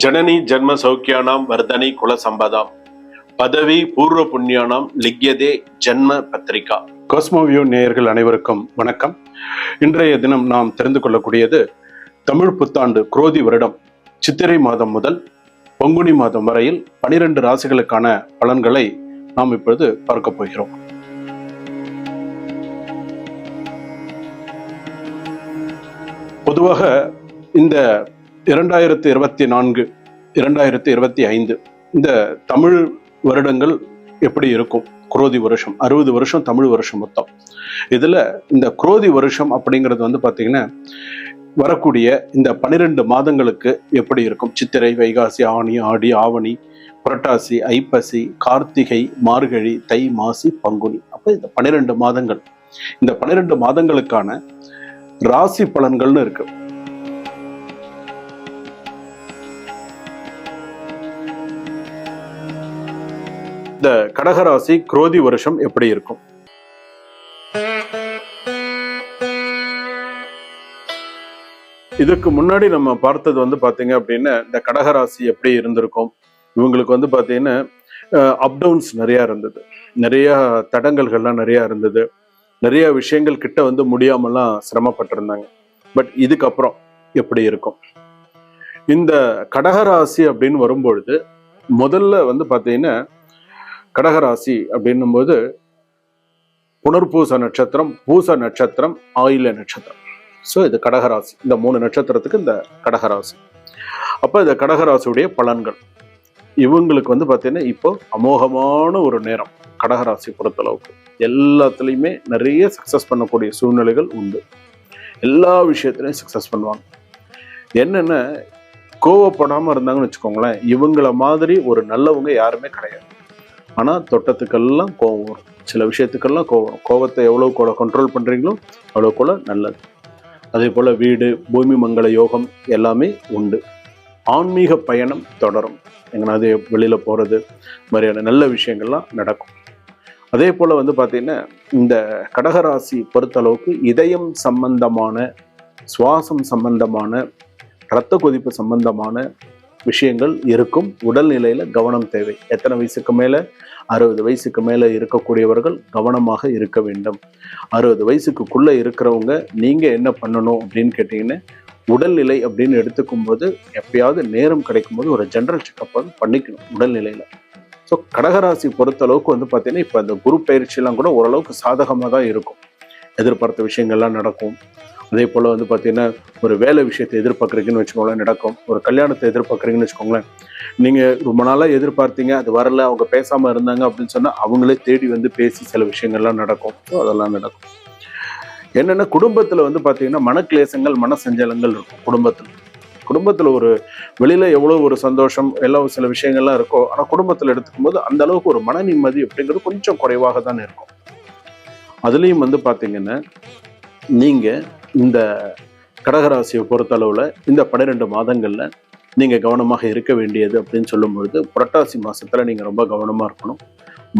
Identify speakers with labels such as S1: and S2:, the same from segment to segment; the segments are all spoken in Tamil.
S1: ஜனனி ஜென்ம சௌக்கியானாம் வர்தனி குல சம்பதாம். பதவி பூர்வ புண்ணியானாம் லிக்யதே ஜென்ம பத்திரிகா. கோஸ்மோவியோ நேயர்கள் அனைவருக்கும் வணக்கம். இன்றைய தினம் நாம் தெரிந்து கொள்ளக்கூடியது தமிழ் புத்தாண்டு குரோதி வருடம் சித்திரை மாதம் முதல் பங்குனி மாதம் வரையில் பனிரெண்டு ராசிகளுக்கான பலன்களை நாம் இப்பொழுது பார்க்க போகிறோம். பொதுவாக இந்த இரண்டாயிரத்தி இருபத்தி நான்கு இரண்டாயிரத்தி இருபத்தி ஐந்து இந்த தமிழ் வருடங்கள் எப்படி இருக்கும்? குரோதி வருஷம் அறுபது வருஷம் தமிழ் வருஷம் மொத்தம். இதில் இந்த குரோதி வருஷம் அப்படிங்கிறது வந்து பார்த்திங்கன்னா வரக்கூடிய இந்த பனிரெண்டு மாதங்களுக்கு எப்படி இருக்கும்? சித்திரை வைகாசி ஆணி ஆடி ஆவணி புரட்டாசி ஐப்பசி கார்த்திகை மார்கழி தை மாசி பங்குனி. அப்போ இந்த பனிரெண்டு மாதங்கள். இந்த பனிரெண்டு மாதங்களுக்கான ராசி பலன்கள்னு இருக்குது கடகராசி குரோதி வருஷம் எப்படி இருக்கும்? இதுக்கு முன்னாடி நம்ம பார்த்தது வந்து பாத்தீங்க அப்படின்னா இந்த கடகராசி எப்படி இருந்திருக்கும்? இவங்களுக்கு வந்து பார்த்தீங்கன்னா அப்டவுன்ஸ் நிறைய இருந்தது. நிறைய தடங்கல்கள்லாம் நிறைய இருந்தது. நிறைய விஷயங்கள் கிட்ட வந்து முடியாமலாம் சிரமப்பட்டிருந்தாங்க. பட் இதுக்கப்புறம் எப்படி இருக்கும்? இந்த கடகராசி அப்படின்னு வரும்பொழுது முதல்ல வந்து பாத்தீங்கன்னா கடகராசி அப்படின்னும்போது புனர்பூச நட்சத்திரம் பூச நட்சத்திரம் ஆயில நட்சத்திரம். ஸோ இது கடகராசி. இந்த மூணு நட்சத்திரத்துக்கு இந்த கடகராசி. அப்போ இந்த கடகராசியுடைய பலன்கள். இவங்களுக்கு வந்து பார்த்தீங்கன்னா இப்போ அமோகமான ஒரு நேரம் கடகராசி பொறுத்தளவுக்கு. எல்லாத்துலேயுமே நிறைய சக்ஸஸ் பண்ணக்கூடிய சூழ்நிலைகள் உண்டு. எல்லா விஷயத்துலையும் சக்ஸஸ் பண்ணுவாங்க. என்னென்ன கோவப்படாமல் இருந்தாங்கன்னு வச்சுக்கோங்களேன் இவங்கள மாதிரி ஒரு நல்லவங்க யாருமே கிடையாது. ஆனால் தொட்டத்துக்கெல்லாம் கோவம் வரும். சில விஷயத்துக்கெல்லாம் கோவம் கோவத்தை எவ்வளோ கூட கண்ட்ரோல் பண்ணுறீங்களோ அவ்வளோ கூட நல்லது. அதே போல் வீடு பூமி மங்கள யோகம் எல்லாமே உண்டு. ஆன்மீக பயணம் தொடரும். எங்கனாவது வெளியில் போகிறது மாதிரியான நல்ல விஷயங்கள்லாம் நடக்கும். அதே போல் வந்து பார்த்திங்கன்னா இந்த கடகராசி பொறுத்தளவுக்கு இதயம் சம்பந்தமான சுவாசம் சம்பந்தமான இரத்த கொதிப்பு சம்பந்தமான விஷயங்கள் இருக்கும். உடல்நிலையில் கவனம் தேவை. எத்தனை வயசுக்கு மேலே? அறுபது வயசுக்கு மேலே இருக்கக்கூடியவர்கள் கவனமாக இருக்க வேண்டும். அறுபது வயசுக்குள்ளே இருக்கிறவங்க நீங்கள் என்ன பண்ணணும் அப்படின்னு கேட்டிங்கன்னா உடல்நிலை அப்படின்னு எடுத்துக்கும் போது எப்பயாவது நேரம் கிடைக்கும் போது ஒரு ஜென்ரல் செக்அப் வந்து பண்ணிக்கணும் உடல்நிலையில் ஸோ கடகராசி பொறுத்தளவுக்கு வந்து பார்த்தீங்கன்னா இப்போ அந்த குரு பயிற்சியெல்லாம் கூட ஓரளவுக்கு சாதகமாக தான் இருக்கும். எதிர்பார்த்த விஷயங்கள்லாம் நடக்கும். அதே போல் வந்து பார்த்தீங்கன்னா ஒரு வேலை விஷயத்தை எதிர்பார்க்குறீங்கன்னு வச்சுக்கோங்களேன் நடக்கும். ஒரு கல்யாணத்தை எதிர்பார்க்குறீங்கன்னு வச்சுக்கோங்களேன். நீங்கள் ரொம்ப நாளாக எதிர்பார்த்தீங்க அது வரல அவங்க பேசாமல் இருந்தாங்க அப்படின்னு சொன்னால் அவங்களே தேடி வந்து பேசி சில விஷயங்கள்லாம் நடக்கும். ஸோ அதெல்லாம் நடக்கும். என்னென்ன குடும்பத்தில் வந்து பார்த்தீங்கன்னா மனக்லேசங்கள் மன சஞ்சலங்கள் இருக்கும் குடும்பத்தில். குடும்பத்தில் ஒரு வெளியில் எவ்வளோ ஒரு சந்தோஷம் எல்லா சில விஷயங்கள்லாம் இருக்கோ ஆனால் குடும்பத்தில் எடுத்துக்கும் போது அந்த அளவுக்கு ஒரு மன நிம்மதி அப்படிங்கிறது கொஞ்சம் குறைவாக தான் இருக்கும். அதுலேயும் வந்து பார்த்தீங்கன்னா நீங்கள் இந்த கடகராசியை பொறுத்தளவில் இந்த பன்னிரெண்டு மாதங்களில் நீங்கள் கவனமாக இருக்க வேண்டியது அப்படின்னு சொல்லும் பொழுது புரட்டாசி மாதத்தில் நீங்கள் ரொம்ப கவனமாக இருக்கணும்.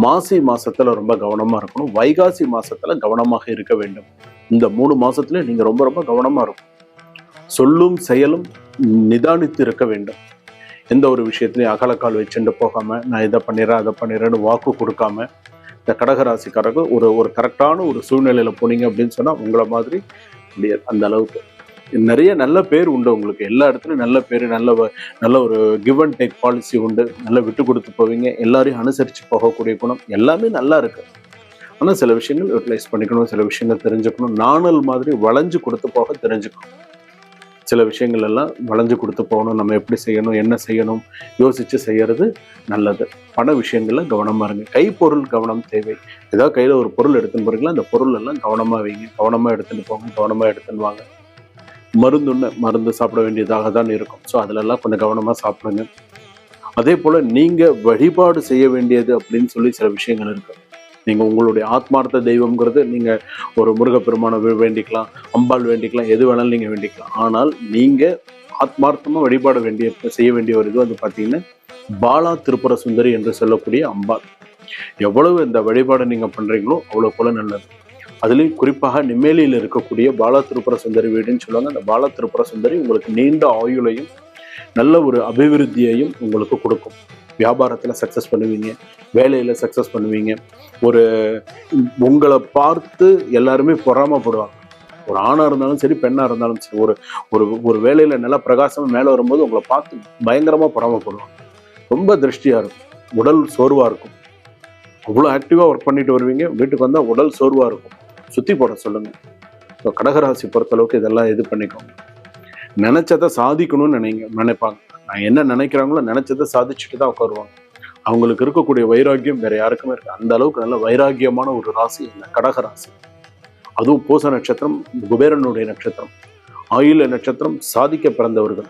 S1: மாசி மாதத்தில் ரொம்ப கவனமாக இருக்கணும். வைகாசி மாதத்தில் கவனமாக இருக்க வேண்டும். இந்த மூணு மாதத்துலேயும் நீங்கள் ரொம்ப ரொம்ப கவனமாக இருக்கும் சொல்லும் செயலும் நிதானித்து இருக்க வேண்டும். எந்த ஒரு விஷயத்துலையும் அகலக்கால் வச்சுட்டு போகாமல் நான் இதை பண்ணிடுறேன் அதை பண்ணிடுறேன்னு வாக்கு கொடுக்காம இந்த கடகராசிக்காரர்கள் ஒரு ஒரு கரெக்டான ஒரு சூழ்நிலையில் போனீங்க அப்படின்னு சொன்னால் உங்களை மாதிரி முடியாது அந்த அளவுக்கு. நிறைய நல்ல பேர் உண்டு உங்களுக்கு. எல்லா இடத்துலையும் நல்ல பேர் நல்ல நல்ல ஒரு கிவ் அண்ட் டேக் பாலிசி உண்டு. நல்லா விட்டு கொடுத்து போவீங்க. எல்லாரையும் அனுசரித்து போகக்கூடிய குணம் எல்லாமே நல்லா இருக்கு. ஆனால் சில விஷயங்கள் யூட்டிலைஸ் பண்ணிக்கணும். சில விஷயங்கள் தெரிஞ்சுக்கணும். நாணல் மாதிரி வளைஞ்சு கொடுத்து போக தெரிஞ்சுக்கணும். சில விஷயங்கள் எல்லாம் வளைஞ்சு கொடுத்து போகணும். நம்ம எப்படி செய்யணும் என்ன செய்யணும் யோசிச்சு செய்யறது நல்லது. பண விஷயங்களில் கவனமா இருங்க. கைப்பொருள் கவனம் தேவை. ஏதாவது கையில ஒரு பொருள் எடுத்துன்னு போறீங்களா? அந்த பொருள் எல்லாம் கவனமா வைங்க. கவனமா எடுத்துகிட்டு போங்க. கவனமா எடுத்துன்னு வாங்க. மருந்துன்னு மருந்து சாப்பிட வேண்டியதாக தான் இருக்கும். ஸோ அதிலெல்லாம் கொஞ்சம் கவனமாக சாப்பிடுங்க. அதே போல் நீங்கள் வழிபாடு செய்ய வேண்டியது அப்படின்னு சொல்லி சில விஷயங்கள் இருக்கு. நீங்கள் உங்களுடைய ஆத்மார்த்த தெய்வம்ங்கிறது நீங்கள் ஒரு முருகப்பெருமானை வேண்டிக்கலாம் அம்பாள் வேண்டிக்கலாம் எது வேணாலும் நீங்கள் வேண்டிக்கலாம். ஆனால் நீங்கள் ஆத்மார்த்தமாக வழிபாட வேண்டிய செய்ய வேண்டிய ஒரு இது வந்து பார்த்தீங்கன்னா பாலா திருப்புர சுந்தரி என்று சொல்லக்கூடிய அம்பாள். எவ்வளவு இந்த வழிபாடை நீங்கள் பண்ணுறீங்களோ அவ்வளோ போல நல்லது. அதுலேயும் குறிப்பாக நிம்மேலியில் இருக்கக்கூடிய பாலா திருப்புர சுந்தரி வீடுன்னு சொல்லுவாங்க. அந்த பாலா திருப்புர சுந்தரி உங்களுக்கு நீண்ட ஆயுளையும் நல்ல ஒரு அபிவிருத்தியையும் உங்களுக்கு கொடுக்கும். வியாபாரத்தில் சக்ஸஸ் பண்ணுவீங்க. வேலையில் சக்ஸஸ் பண்ணுவீங்க. ஒரு உங்களை பார்த்து எல்லாருமே பொறாமப்படுவாங்க. ஒரு ஆணாக இருந்தாலும் சரி பெண்ணாக இருந்தாலும் சரி ஒரு ஒரு ஒரு வேலையில் நல்லா பிரகாசமாக மேலே வரும்போது உங்களை பார்த்து பயங்கரமாக பொறாமப்படுவாங்க. ரொம்ப திருஷ்டியாக இருக்கும். உடல் சோர்வாக இருக்கும். அவ்வளோ ஆக்டிவாக ஒர்க் பண்ணிட்டு வருவீங்க. வீட்டுக்கு வந்தால் உடல் சோர்வாக இருக்கும். சுற்றி போட சொல்லுங்கள் ஸோ கடகராசி பொறுத்தளவுக்கு இதெல்லாம் இது பண்ணிக்கோங்க. நினச்சதை சாதிக்கணும்னு நினைங்க நினைப்பாங்க. நான் என்ன நினைக்கிறாங்களோ நினச்சதை சாதிச்சுட்டு தான் உட்காருவாங்க. அவங்களுக்கு இருக்கக்கூடிய வைராக்கியம் வேற யாருக்குமே இருக்கு அந்த அளவுக்கு நல்ல வைராக்கியமான ஒரு ராசி இந்த கடக ராசி. அதுவும் பூச நட்சத்திரம் குபேரனுடைய நட்சத்திரம் ஆயுள நட்சத்திரம் சாதிக்க பிறந்தவர்கள்.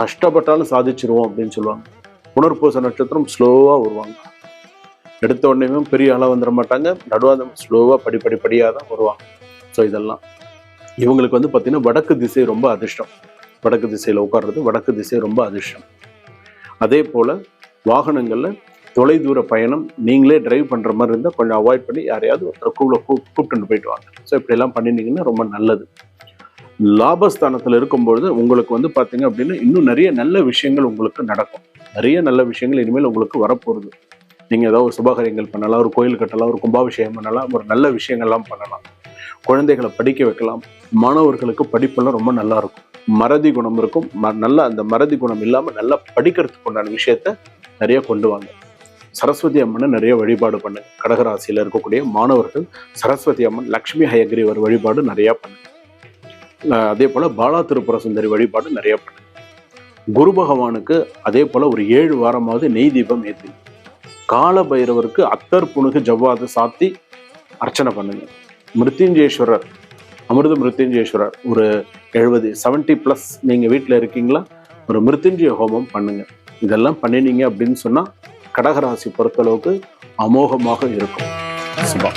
S1: கஷ்டப்பட்டாலும் சாதிச்சிருவோம் அப்படின்னு சொல்லுவாங்க. புனர்பூச நட்சத்திரம் ஸ்லோவாக வருவாங்க. எடுத்த உடனே பெரிய ஆளாக வந்துட மாட்டாங்க. நடுவாதம் ஸ்லோவாக படி படியாக தான் வருவாங்க. ஸோ இதெல்லாம். இவங்களுக்கு வந்து பார்த்திங்கன்னா வடக்கு திசை ரொம்ப அதிர்ஷ்டம். வடக்கு திசையில் உட்கார்றது வடக்கு திசை ரொம்ப அதிர்ஷ்டம். அதே போல் வாகனங்களில் தொலைதூர பயணம் நீங்களே டிரைவ் பண்ணுற மாதிரி இருந்தால் கொஞ்சம் அவாய்ட் பண்ணி யாரையாவது ஒருத்தர் கூட கூப்பிட்டு போயிட்டு வாங்க. ஸோ இப்படியெல்லாம் பண்ணினீங்கன்னா ரொம்ப நல்லது. லாபஸ்தானத்தில் இருக்கும்பொழுது உங்களுக்கு வந்து பார்த்தீங்க அப்படின்னா இன்னும் நிறைய நல்ல விஷயங்கள் உங்களுக்கு நடக்கும். நிறைய நல்ல விஷயங்கள் இனிமேல் உங்களுக்கு வரப்போகுது நீங்கள் ஏதாவது ஒரு சுபகாரியங்கள் பண்ணலாம் ஒரு கோயில் கட்டலாம் ஒரு கும்பாபிஷேகம் பண்ணலாம் ஒரு நல்ல விஷயங்கள்லாம் பண்ணலாம். குழந்தைகளை படிக்க வைக்கலாம். மாணவர்களுக்கு படிப்பெல்லாம் ரொம்ப நல்லா இருக்கும். மறதி குணம் இருக்கும். ம- நல்லா அந்த மறதி குணம் இல்லாமல் நல்லா படிக்கிறதுக்கு உண்டான விஷயத்த நிறைய கொண்டு வாங்க. சரஸ்வதி அம்மனை நிறைய வழிபாடு பண்ணுங்க கடகராசியில் இருக்கக்கூடிய மாணவர்கள் சரஸ்வதி அம்மன் லக்ஷ்மி ஹயக்ரீவர் வழிபாடு நிறைய பண்ணுங்க அதே போல பாலா திருப்புர சுந்தரி வழிபாடு நிறைய பண்ணுங்க குரு பகவானுக்கு அதே போல ஒரு ஏழு வாரமாவது நெய் தீபம் ஏற்றி கால பைரவருக்கு அத்தர் புணுகு ஜவ்வாது சாத்தி அர்ச்சனை பண்ணுங்க. மிருத்யுஞ்சேஸ்வரர் அமிர்த மிருத்யுஞ்சேஸ்வரர் ஒரு எழுபது 70 ப்ளஸ் நீங்கள் வீட்டில் இருக்கீங்களா? ஒரு மிருத்யுஞ்சய ஹோமம் பண்ணுங்க. இதெல்லாம் பண்ணினீங்க அப்படின்னு சொன்னால் கடகராசி பொறுத்தளவுக்கு அமோகமாக இருக்கும். சுபா